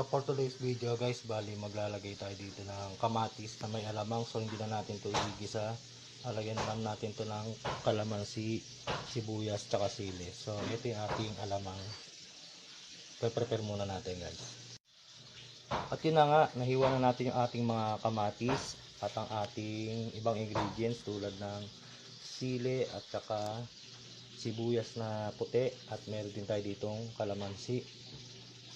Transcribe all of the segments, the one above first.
So for today's video guys, bali maglalagay tayo dito ng kamatis na may alamang. So hindi na natin to igisa. Lalagyan na lang natin to ng kalamansi, sibuyas, tsaka sili. So ito yung ating alamang. Pre-prepare muna natin guys. At yun na nga, nahiwa na natin yung ating mga kamatis at ang ating ibang ingredients tulad ng sili at saka sibuyas na puti at meron din tayo ditong kalamansi.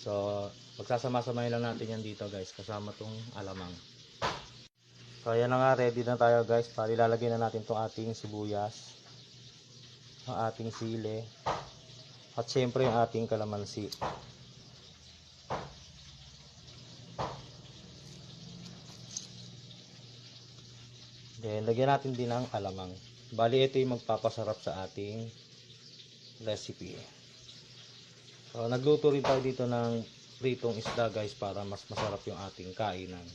So, magsasama-samahin lang natin yan dito guys kasama tong alamang. So, ayan na nga, ready na tayo guys. Para ilalagay na natin tong ating sibuyas, ang ating sili, at syempre yung ating kalamansi. Then, lagyan natin din ng alamang. Bali, ito yung magpapasarap sa ating recipe. So, nagluto rin tayo dito ng pritong isda guys para mas masarap yung ating kainan.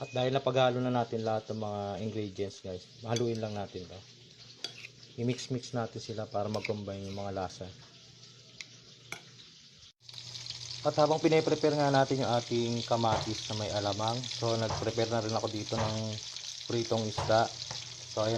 At dahil napaghalo na natin lahat ng mga ingredients guys, haluin lang natin to. I-mix-mix natin sila para mag-combine yung mga lasa. At habang pinaprepare nga natin yung ating kamatis na may alamang, so nag-prepare na rin ako dito ng pritong isda. So ayan